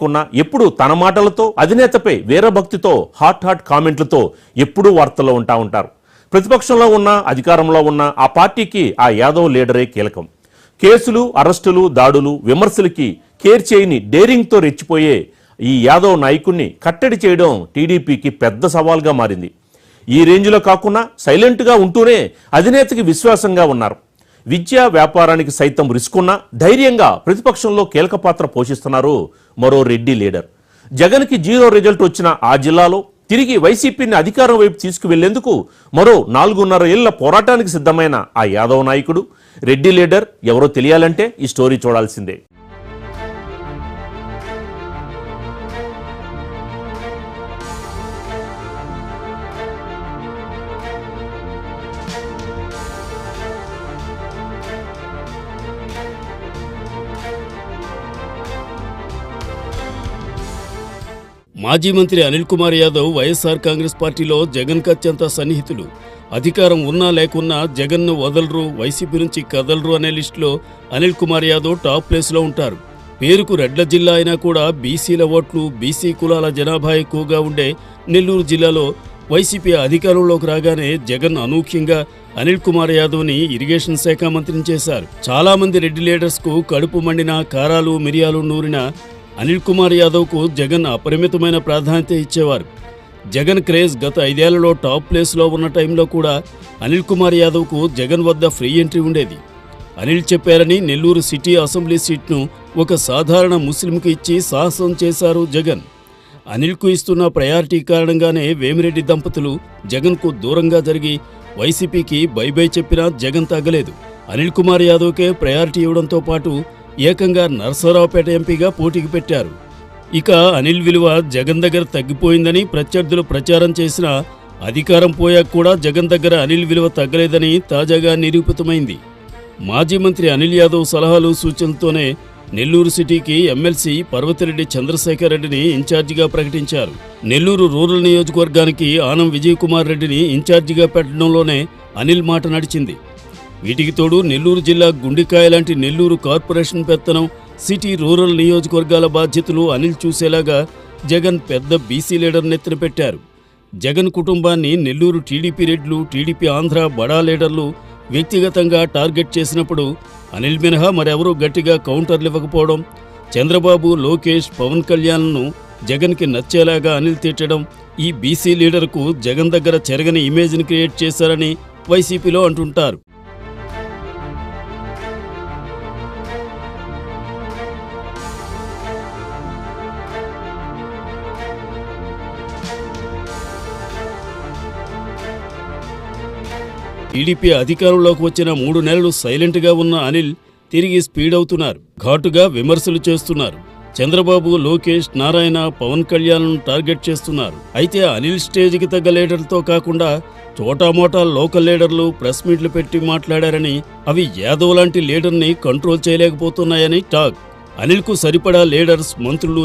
కున్నా ఎప్పుడు తన మాటలతో అధినేతపై వీరభక్తితో హాట్ హాట్ కామెంట్లతో ఎప్పుడూ వార్తల్లో ఉంటా ఉంటారు. ప్రతిపక్షంలో ఉన్న అధికారంలో ఉన్న ఆ పార్టీకి ఆ యాదవ్ లీడరే కీలకం. కేసులు అరెస్టులు దాడులు విమర్శలకి కేర్ చేయని డేరింగ్తో రెచ్చిపోయే ఈ యాదవ్ నాయకుణ్ణి కట్టడి చేయడం టీడీపీకి పెద్ద సవాల్గా మారింది. ఈ రేంజ్లో కాకుండా సైలెంట్గా ఉంటూనే అధినేతకి విశ్వాసంగా ఉన్నారు. విద్యా వ్యాపారానికి సైతం రిస్కున్న ధైర్యంగా ప్రతిపక్షంలో కీలక పాత్ర పోషిస్తున్నారు మరో రెడ్డి లీడర్. జగన్కి జీరో రిజల్ట్ వచ్చిన ఆ జిల్లాలో తిరిగి వైసీపీని అధికారం వైపు తీసుకువెళ్ళేందుకు మరో నాలుగున్నర ఏళ్ళ పోరాటానికి సిద్ధమైన ఆ యాదవ్ నాయకుడు. రెడ్డి లీడర్ ఎవరో తెలియాలంటే ఈ స్టోరీ చూడాల్సిందే. మాజీ మంత్రి అనిల్ కుమార్ యాదవ్ వైఎస్ఆర్ కాంగ్రెస్ పార్టీలో జగన్ అత్యంత సన్నిహితులు. అధికారం ఉన్నా లేకున్నా జగన్ను వదలరు వైసీపీ నుంచి కదలరు అనే లిస్టులో అనిల్ కుమార్ యాదవ్ టాప్ ప్లేస్లో ఉంటారు. పేరుకు రెడ్ల జిల్లా అయినా కూడా బీసీల ఓట్లు బీసీ కులాల జనాభా ఎక్కువగా ఉండే నెల్లూరు జిల్లాలో వైసీపీ అధికారంలోకి రాగానే జగన్ అనూహ్యంగా అనిల్ కుమార్ యాదవ్ని ఇరిగేషన్ శాఖ మంత్రిని చేశారు. చాలామంది రెడ్డి లీడర్స్కు కడుపు మండిన కారాలు మిరియాలు నూరిన అనిల్ కుమార్ యాదవ్కు జగన్ అపరిమితమైన ప్రాధాన్యత ఇచ్చేవారు. జగన్ క్రేజ్ గత ఐదేళ్ళలో టాప్ ప్లేస్లో ఉన్న టైంలో కూడా అనిల్ కుమార్ యాదవ్కు జగన్ వద్ద ఫ్రీ ఎంట్రీ ఉండేది. అనిల్ చెప్పారని నెల్లూరు సిటీ అసెంబ్లీ సీట్ను ఒక సాధారణ ముస్లింకి ఇచ్చి సాహసం చేశారు జగన్. అనిల్కు ఇస్తున్న ప్రయారిటీ కారణంగానే వేమిరెడ్డి దంపతులు జగన్కు దూరంగా జరిగి వైసీపీకి బై బై చెప్పినా జగన్ తగ్గలేదు. అనిల్ కుమార్ యాదవ్కే ప్రయారిటీ ఇవ్వడంతో పాటు ఏకంగా నరసరావుపేట ఎంపీగా పోటీకి పెట్టారు. ఇక అనిల్ విలువ జగన్ దగ్గర తగ్గిపోయిందని ప్రత్యర్థులు ప్రచారం చేసినా అధికారం పోయాక కూడా జగన్ దగ్గర అనిల్ విలువ తగ్గలేదని తాజాగా నిరూపితమైంది. మాజీ మంత్రి అనిల్ యాదవ్ సలహాలు సూచనలతోనే నెల్లూరు సిటీకి ఎమ్మెల్సీ పర్వతిరెడ్డి చంద్రశేఖర్ రెడ్డిని ఇన్ఛార్జిగా ప్రకటించారు. నెల్లూరు రూరల్ నియోజకవర్గానికి ఆనం విజయ్ కుమార్ రెడ్డిని ఇన్ఛార్జిగా పెట్టడంలోనే అనిల్ మాట నడిచింది. వీటికి తోడు నెల్లూరు జిల్లా గుండికాయ లాంటి నెల్లూరు కార్పొరేషన్ పెత్తనం సిటీ రూరల్ నియోజకవర్గాల బాధ్యతలు అనిల్ చూసేలాగా జగన్ పెద్ద బీసీ లీడర్ నెత్తిన పెట్టారు. జగన్ కుటుంబాన్ని నెల్లూరు టీడీపీ రెడ్లు టీడీపీ ఆంధ్ర బడా లీడర్లు వ్యక్తిగతంగా టార్గెట్ చేసినప్పుడు అనిల్ మినహా మరెవరూ గట్టిగా కౌంటర్లు ఇవ్వకపోవడం చంద్రబాబు లోకేష్ పవన్ కళ్యాణ్ను జగన్కి నచ్చేలాగా అనిల్ తిట్టడం ఈ బీసీ లీడర్కు జగన్ దగ్గర చెరగని ఇమేజ్ని క్రియేట్ చేశారని వైసీపీలో అంటుంటారు. టీడీపీ అధికారంలోకి వచ్చిన మూడు నెలలు సైలెంట్గా ఉన్న అనిల్ తిరిగి స్పీడ్ అవుతున్నారు ఘాటుగా విమర్శలు చేస్తున్నారు. చంద్రబాబు లోకేష్ నారాయణ పవన్ కళ్యాణ్ను టార్గెట్ చేస్తున్నారు. అయితే అనిల్ స్టేజ్కి తగ్గ లీడర్తో కాకుండా చోటామోటా లోకల్ లీడర్లు ప్రెస్ మీట్లు పెట్టి మాట్లాడారని అవి యాదవ్ లాంటి లీడర్ని కంట్రోల్ చేయలేకపోతున్నాయని టాక్. అనిల్కు సరిపడా లీడర్స్ మంత్రులు